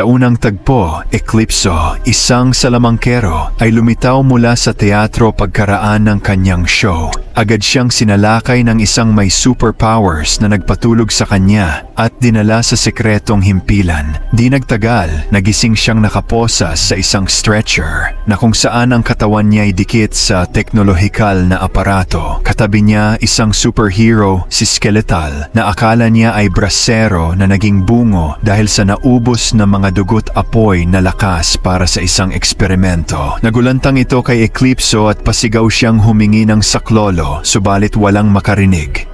Sa unang tagpo, Eclipso, isang salamangkero, ay lumitaw mula sa teatro pagkaraan ng kanyang show. Agad siyang sinalakay ng isang may superpowers na nagpatulog sa kanya at dinala sa sekretong himpilan. Di nagtagal, nagising siyang nakaposa sa isang stretcher na kung saan ang katawan niya ay dikit sa teknolohikal na aparato. Katabi niya isang superhero, si Skeletal, na akala niya ay brasero na naging bungo dahil sa naubos na mga dugot apoy na lakas para sa isang eksperimento. Nagulantang ito kay Eclipso at pasigaw siyang humingi ng saklolo subalit walang makarinig.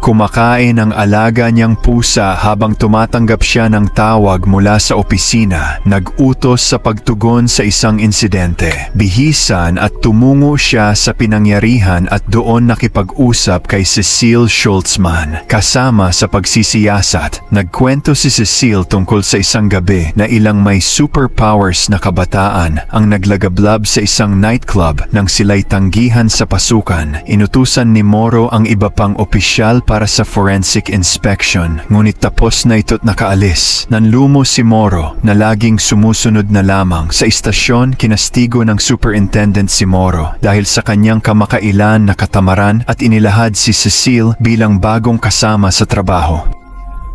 Kumakain ang alaga niyang pusa habang tumatanggap siya ng tawag mula sa opisina, nag-utos sa pagtugon sa isang insidente. Bihisan at tumungo siya sa pinangyarihan at doon nakipag-usap kay Cecile Schultzman. Kasama sa pagsisiyasat, nagkwento si Cecile tungkol sa isang gabi na ilang may superpowers na kabataan ang naglagablab sa isang nightclub nang sila'y tanggihan sa pasukan. Inutusan ni Moro ang iba pang opisyal para sa forensic inspection ngunit tapos na ito't nakaalis. Nanlumo si Moro na laging sumusunod na lamang sa istasyon kinastigo ng superintendent si Moro dahil sa kanyang kamakailan na katamaran at inilahad si Cecile bilang bagong kasama sa trabaho.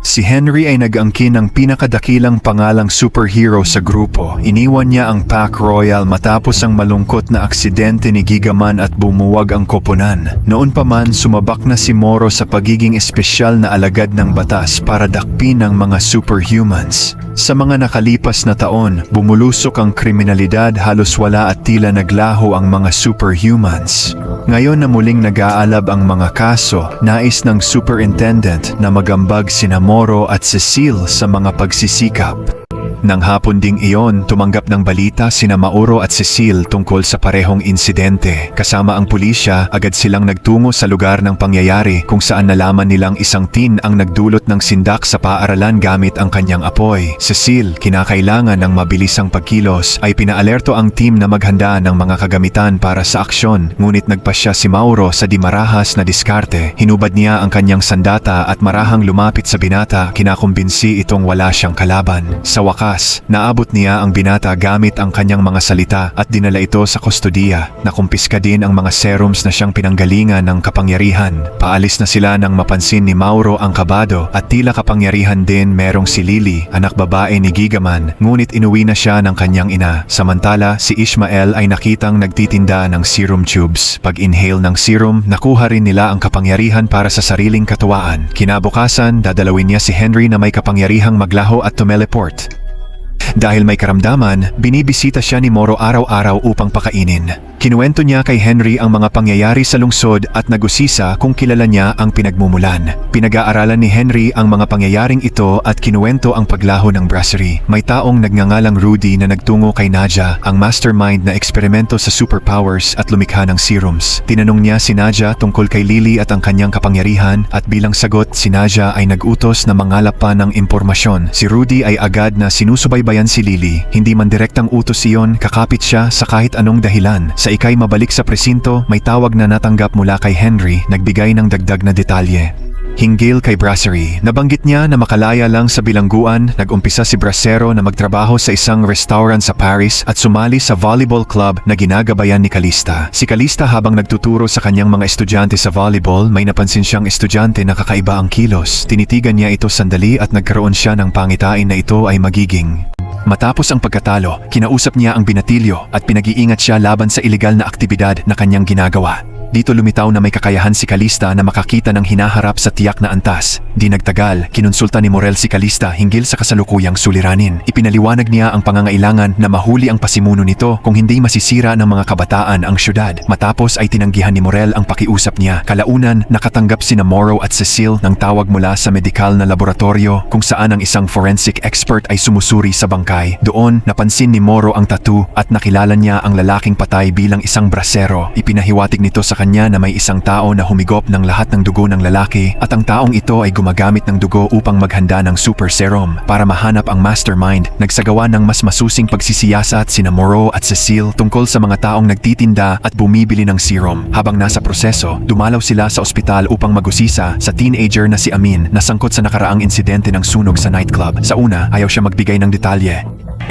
Si Henry ay nag-angkin ng pinakadakilang pangalang superhero sa grupo. Iniwan niya ang Pack Royal matapos ang malungkot na aksidente ni Gigaman at bumuwag ang koponan. Noon pa man, sumabak na si Moro sa pagiging espesyal na alagad ng batas para dakpin ang mga superhumans. Sa mga nakalipas na taon, bumulusok ang kriminalidad halos wala at tila naglaho ang mga superhumans. Ngayon na muling nag-aalab ang mga kaso, nais ng superintendent na magambag sina Moro at Cecile sa mga pagsisikap. Nang hapon ding iyon, tumanggap ng balita sina Mauro at Cecile tungkol sa parehong insidente. Kasama ang pulisya, agad silang nagtungo sa lugar ng pangyayari kung saan nalaman nilang isang teen ang nagdulot ng sindak sa paaralan gamit ang kanyang apoy. Cecile, kinakailangan ng mabilisang pagkilos, ay pinaalerto ang team na maghanda ng mga kagamitan para sa aksyon. Ngunit nagpasya si Mauro sa di marahas na diskarte. Hinubad niya ang kanyang sandata at marahang lumapit sa binata, kinakumbinsi itong wala siyang kalaban. Sa wakas, naabot niya ang binata gamit ang kanyang mga salita at dinala ito sa kustodiya. Nakumpiska din ang mga serums na siyang pinanggalingan ng kapangyarihan. Paalis na sila nang mapansin ni Mauro ang kabado at tila kapangyarihan din merong si Lily, anak babae ni Gigaman, ngunit inuwi na siya ng kanyang ina. Samantala, si Ishmael ay nakitang nagtitinda ng serum tubes. Pag-inhale ng serum, nakuha rin nila ang kapangyarihan para sa sariling katuwaan. Kinabukasan, dadalawin niya si Henry na may kapangyarihang maglaho at tumeleport. Dahil may karamdaman, binibisita siya ni Moro araw-araw upang pakainin. Kinuwento niya kay Henry ang mga pangyayari sa lungsod at nagusisa kung kilala niya ang pinagmumulan. Pinag-aaralan ni Henry ang mga pangyayaring ito at kinuwento ang paglaho ng brasserie. May taong nagngangalang Rudy na nagtungo kay Nadia, ang mastermind na eksperimento sa superpowers at lumikha ng serums. Tinanong niya si Nadia tungkol kay Lily at ang kanyang kapangyarihan at bilang sagot si Nadia ay nag-utos na mangalap pa ng impormasyon. Si Rudy ay agad na sinusubaybayan si Lily. Hindi man direktang utos iyon, kakapit siya sa kahit anong dahilan. Sa ikay mabalik sa presinto, may tawag na natanggap mula kay Henry, nagbigay ng dagdag na detalye. Hinggil kay Brasserie, nabanggit niya na makalaya lang sa bilangguan, nag-umpisa si Brasero na magtrabaho sa isang restaurant sa Paris at sumali sa volleyball club na ginagabayan ni Kalista. Si Kalista habang nagtuturo sa kanyang mga estudyante sa volleyball, may napansin siyang estudyante na kakaiba ang kilos. Tinitigan niya ito sandali at nagkaroon siya ng pangitain na ito ay magiging Matapos ang pagkatalo, kinausap niya ang binatilyo at pinag-iingat siya laban sa ilegal na aktibidad na kanyang ginagawa. Dito lumitaw na may kakayahan si Kalista na makakita ng hinaharap sa tiyak na antas. Di nagtagal, kinonsulta ni Morel si Kalista hinggil sa kasalukuyang suliranin. Ipinaliwanag niya ang pangangailangan na mahuli ang pasimuno nito kung hindi masisira ng mga kabataan ang syudad. Matapos ay tinanggihan ni Morel ang pakiusap niya. Kalaunan, nakatanggap sina Morrow at Cecile ng tawag mula sa medikal na laboratorio kung saan ang isang forensic expert ay sumusuri sa bangkay. Doon, napansin ni Morrow ang tattoo at nakilala niya ang lalaking patay bilang isang brasero. Ipinahiwatig nito sa kanya na may isang tao na humigop ng lahat ng dugo ng lalaki at ang taong ito ay gumagamit ng dugo upang maghanda ng super serum para mahanap ang mastermind. Nagsagawa ng mas masusing pagsisiyasat sina Moreau at Cecile tungkol sa mga taong nagtitinda at bumibili ng serum. Habang nasa proseso, dumalaw sila sa ospital upang magusisa sa teenager na si Amin na sangkot sa nakaraang insidente ng sunog sa nightclub. Sa una, ayaw siya magbigay ng detalye.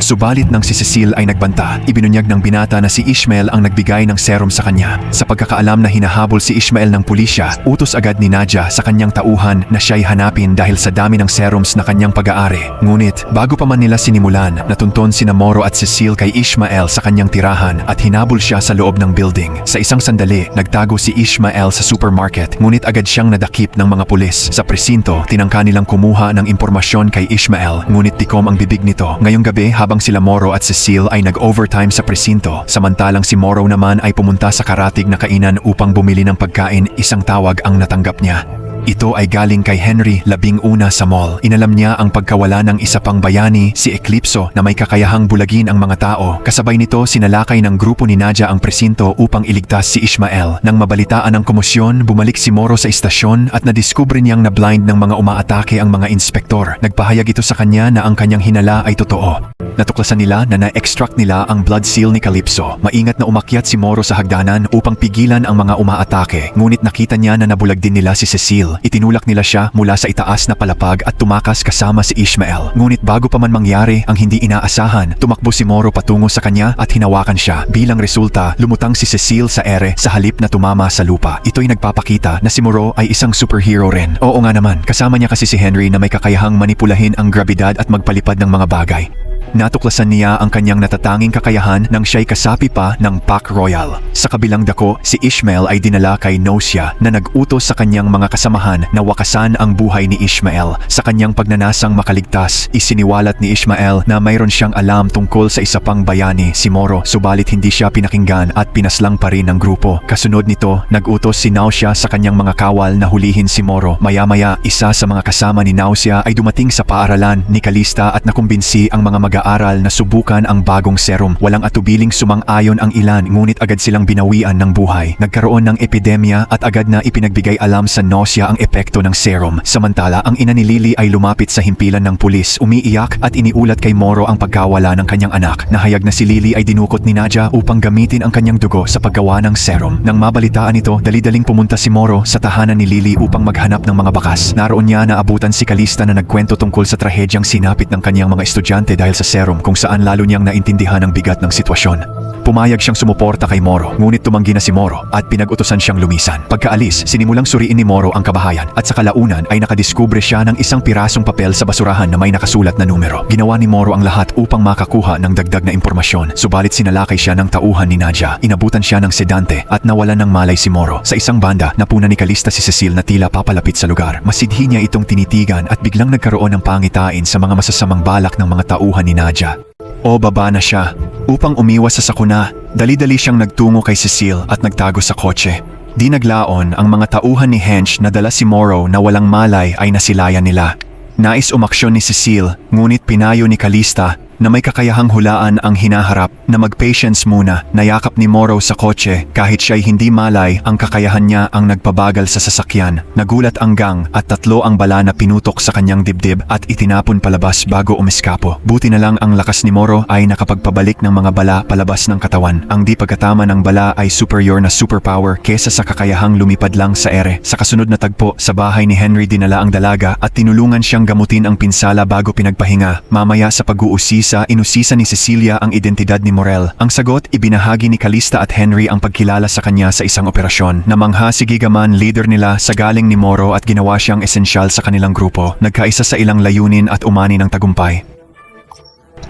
Subalit nang si Cecile ay nagbanta, ibinunyag ng binata na si Ishmael ang nagbigay ng serum sa kanya. Sa pagkakaalam na hinahabol si Ishmael ng pulisya, utos agad ni Nadia sa kanyang tauhan na siya'y hanapin dahil sa dami ng serums na kanyang pag-aari. Ngunit, bago pa man nila sinimulan, natunton sina Moro at Cecile kay Ishmael sa kanyang tirahan at hinabol siya sa loob ng building. Sa isang sandali, nagtago si Ishmael sa supermarket, ngunit agad siyang nadakip ng mga pulis. Sa presinto, tinangka nilang kumuha ng impormasyon kay Ishmael, ngunit tikom ang bibig nito. Ngayong gabi, habang sila Moro at Cecile ay nag-overtime sa presinto, samantalang si Moro naman ay pumunta sa karatig na kainan upang bumili ng pagkain, isang tawag ang natanggap niya. Ito ay galing kay Henry labing una sa mall. Inalam niya ang pagkawala ng isa pang bayani, si Eclipso, na may kakayahang bulagin ang mga tao. Kasabay nito, sinalakay ng grupo ni Nadia ang presinto upang iligtas si Ishmael. Nang mabalitaan ang komosyon, bumalik si Moro sa istasyon at nadiskubre niyang na-blind ng mga umaatake ang mga inspektor. Nagpahayag ito sa kanya na ang kanyang hinala ay totoo. Natuklasan nila na na-extract nila ang blood seal ni Calypso. Maingat na umakyat si Moro sa hagdanan upang pigilan ang mga umaatake. Ngunit nakita niya na nabulag din nila si Cecile. Itinulak nila siya mula sa itaas na palapag at tumakas kasama si Ishmael. Ngunit bago pa man mangyari ang hindi inaasahan, tumakbo si Moro patungo sa kanya at hinawakan siya. Bilang resulta, lumutang si Cecile sa ere sa halip na tumama sa lupa. Ito'y nagpapakita na si Moro ay isang superhero rin. Oo nga naman, kasama niya kasi si Henry na may kakayahang manipulahin ang grabidad at magpalipad ng mga bagay. Natuklasan niya ang kanyang natatanging kakayahan nang siya'y kasapi pa ng Pac Royal. Sa kabilang dako, si Ishmael ay dinala kay Nosia na nag-utos sa kanyang mga kasamahan na wakasan ang buhay ni Ishmael. Sa kanyang pagnanasang makaligtas, isiniwalat ni Ishmael na mayroon siyang alam tungkol sa isa pang bayani, si Moro, subalit hindi siya pinakinggan at pinaslang pa rin ng grupo. Kasunod nito, nag-utos si Nausia sa kanyang mga kawal na hulihin si Moro. Maya-maya, isa sa mga kasama ni Nausia ay dumating sa paaralan ni Kalista at nakumbinsi ang mga mag-aaral na subukan ang bagong serum. Walang atubiling sumang-ayon ang ilan ngunit agad silang binawian ng buhay. Nagkaroon ng epidemya at agad na ipinagbigay alam sa Nausea ang epekto ng serum. Samantala, ang ina ni Lily ay lumapit sa himpilan ng pulis, umiiyak at iniulat kay Moro ang pagkawala ng kanyang anak. Nahayag na si Lily ay dinukot ni Nadia upang gamitin ang kanyang dugo sa paggawa ng serum. Nang mabalitaan ito, dali-daling pumunta si Moro sa tahanan ni Lily upang maghanap ng mga bakas. Naroon niya na abutan si Kalista na nagkwento tungkol sa trahedyang sinapit ng kanyang mga estudyante dahil sa serum kung saan lalo niyang naintindihan ang bigat ng sitwasyon. Pumayag siyang sumuporta kay Moro, ngunit tumanggi na si Moro at pinag-utosan siyang lumisan. Pagkaalis, sinimulang suriin ni Moro ang kabahayan at sa kalaunan ay nakadiskubre siya ng isang pirasong papel sa basurahan na may nakasulat na numero. Ginawa ni Moro ang lahat upang makakuha ng dagdag na impormasyon, subalit sinalakay siya ng tauhan ni Nadia. Inabutan siya ng sedante at nawalan ng malay si Moro. Sa isang banda, napuna ni Kalista si Cecile na tila papalapit sa lugar. Masidhi niya itong tinitigan at biglang nagkaroon ng pangitain sa mga masasamang balak ng mga tauhan ni Nadia. O baba na siya. Upang umiwas sa sakuna, dali-dali siyang nagtungo kay Cecile at nagtago sa kotse. Di naglaon ang mga tauhan ni Hench na dala si Morrow na walang malay ay nasilayan nila. Nais umaksyon ni Cecile, ngunit pinayo ni Kalista na may kakayahang hulaan ang hinaharap na mag-patience muna. Nayakap ni Morrow sa kotse kahit siya'y hindi malay ang kakayahan niya ang nagpabagal sa sasakyan. Nagulat ang gang at tatlo ang bala na pinutok sa kanyang dibdib at itinapon palabas bago umiskapo. Buti na lang ang lakas ni Morrow ay nakapagpabalik ng mga bala palabas ng katawan. Ang di pagkatama ng bala ay superior na superpower kesa sa kakayahang lumipad lang sa ere. Sa kasunod na tagpo, sa bahay ni Henry dinala ang dalaga at tinulungan siyang gamutin ang pinsala bago pinagpahinga. Mamaya sa pag-uusisa, inusisa ni Cecilia ang identidad ni Morel. Ang sagot, ibinahagi ni Kalista at Henry ang pagkilala sa kanya sa isang operasyon. Namangha si Gigaman, leader nila sa galing ni Moro at ginawa siyang esensyal sa kanilang grupo. Nagkaisa sa ilang layunin at umani ng tagumpay.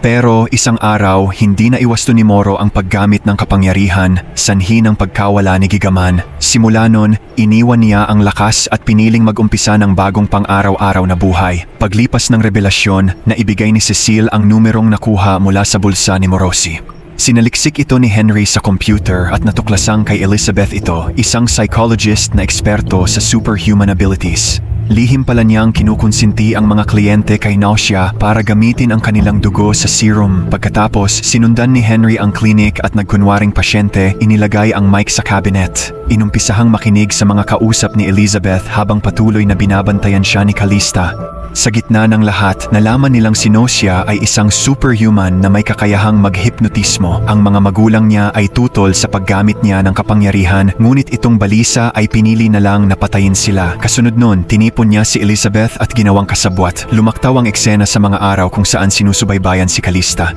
Pero isang araw, hindi na iwasto ni Moro ang paggamit ng kapangyarihan, sanhi ng pagkawala ni Gigaman. Simula nun, iniwan niya ang lakas at piniling mag-umpisa ng bagong pang-araw-araw na buhay. Paglipas ng revelasyon, naibigay ni Cecile ang numerong nakuha mula sa bulsa ni Morosi. Sinaliksik ito ni Henry sa computer at natuklasang kay Elizabeth ito, isang psychologist na eksperto sa superhuman abilities. Lihim pala niyang kinukonsinti ang mga kliyente kay Nausea para gamitin ang kanilang dugo sa serum. Pagkatapos, sinundan ni Henry ang klinik at nagkunwaring pasyente, inilagay ang mic sa cabinet. Inumpisahang makinig sa mga kausap ni Elizabeth habang patuloy na binabantayan siya ni Calista. Sa gitna ng lahat, nalaman nilang si Nausea ay isang superhuman na may kakayahang maghipnotismo. Ang mga magulang niya ay tutol sa paggamit niya ng kapangyarihan, ngunit itong balisa ay pinili na lang na patayin sila. Kasunod nun, tinipon niya si Elizabeth at ginawang kasabwat. Lumaktaw ang eksena sa mga araw kung saan sinusubaybayan si Calista.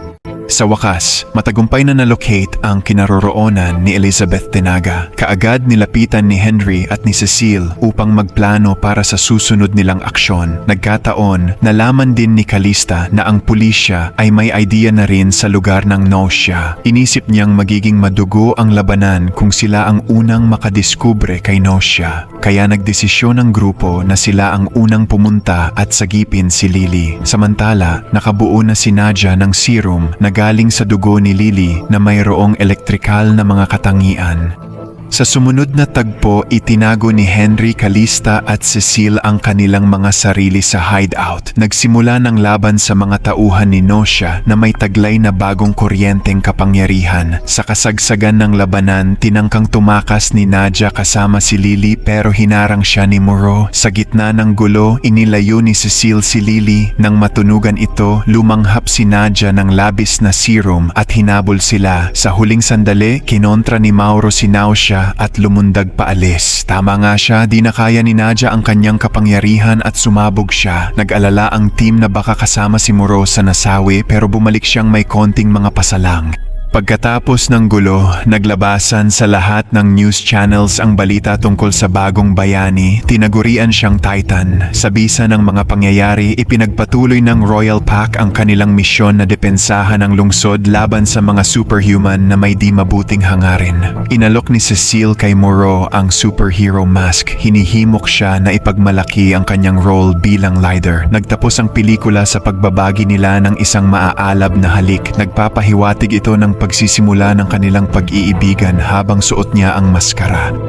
Sa wakas, matagumpay na nalocate ang kinaroroonan ni Elizabeth Tenaga. Kaagad nilapitan ni Henry at ni Cecile upang magplano para sa susunod nilang aksyon. Nagkataon, nalaman din ni Calista na ang pulisya ay may idea na rin sa lugar ng Nausea. Inisip niyang magiging madugo ang labanan kung sila ang unang makadiskubre kay Nausea. Kaya nagdesisyon ng grupo na sila ang unang pumunta at sagipin si Lily. Samantala, nakabuo na si Nadia ng serum na galing sa dugo ni Lily na mayroong elektrikal na mga katangian. Sa sumunod na tagpo, itinago ni Henry Calista at Cecile ang kanilang mga sarili sa hideout. Nagsimula ng laban sa mga tauhan ni Nosha na may taglay na bagong kuryenteng kapangyarihan. Sa kasagsagan ng labanan, tinangkang tumakas ni Nadia kasama si Lily pero hinarang siya ni Moreau. Sa gitna ng gulo, inilayo ni Cecile si Lily. Nang matunugan ito, lumanghap si Nadia ng labis na serum at hinabol sila. Sa huling sandali, kinontra ni Mauro si Nausea at lumundag paalis. Tama nga siya, di na kaya ni Nadia ang kanyang kapangyarihan at sumabog siya. Nag-alala ang team na baka kasama si Moreau sa nasawi pero bumalik siyang may konting mga pasalang. Pagkatapos ng gulo, naglabasan sa lahat ng news channels ang balita tungkol sa bagong bayani. Tinagurian siyang Titan. Sa bisa ng mga pangyayari, ipinagpatuloy ng Royal Pack ang kanilang misyon na depensahan ang lungsod laban sa mga superhuman na may di mabuting hangarin. Inalok ni Cecile kay Moreau ang superhero mask. Hinihimok siya na ipagmalaki ang kanyang role bilang leader. Nagtapos ang pelikula sa pagbabagi nila ng isang maaalab na halik. Nagpapahiwatig ito ng pagsisimula ng kanilang pag-iibigan habang suot niya ang maskara.